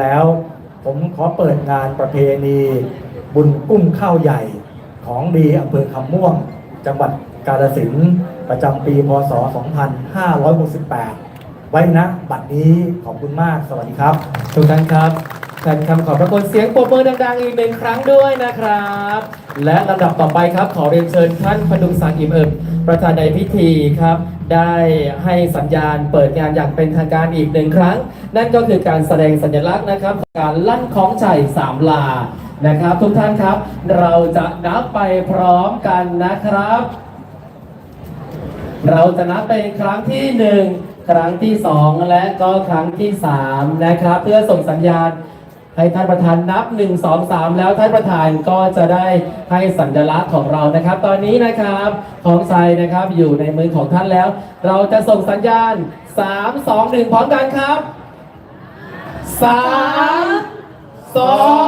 แล้วผมขอเปิดงานประเพณี บุญกุ้งข้าวใหญ่ของดีอำเภอคำม่วง จังหวัดกาฬสินธุ์ประจำปีพศ 2568 ไว้นะ บัดนี้ขอบคุณมากสวัสดีครับ ทุกท่านครับ แทนคำขอบพระคุณเสียงปรบมือดังๆอีกหนึ่งครั้งด้วยนะครับ และลำดับต่อไปครับขอเรียนเชิญท่านพดุงศักดิ์อิ่มเอิบประธานในพิธีครับ ได้ให้สัญญาณเปิดงานอย่างเป็นทางการอีกหนึ่งครั้ง นั่นก็คือการแสดงสัญลักษณ์นะครับ การลั่นของใจสามลานะครับ ทุกท่านครับ เราจะนับไปพร้อมกันนะครับ เราจะนับเป็นครั้งที่หนึ่งครั้งที่สองและก็ครั้งที่สามนะครับ เพื่อส่งสัญญาณ ให้ท่านประธานนับ 1 2 3 แล้วท่านประธานก็จะได้ให้สัญลักษณ์ของเรานะครับ ตอนนี้นะครับของไซนะครับอยู่ในมือของท่านแล้ว เราจะส่งสัญญาณ 3 2 1 พร้อมกันครับ 3 2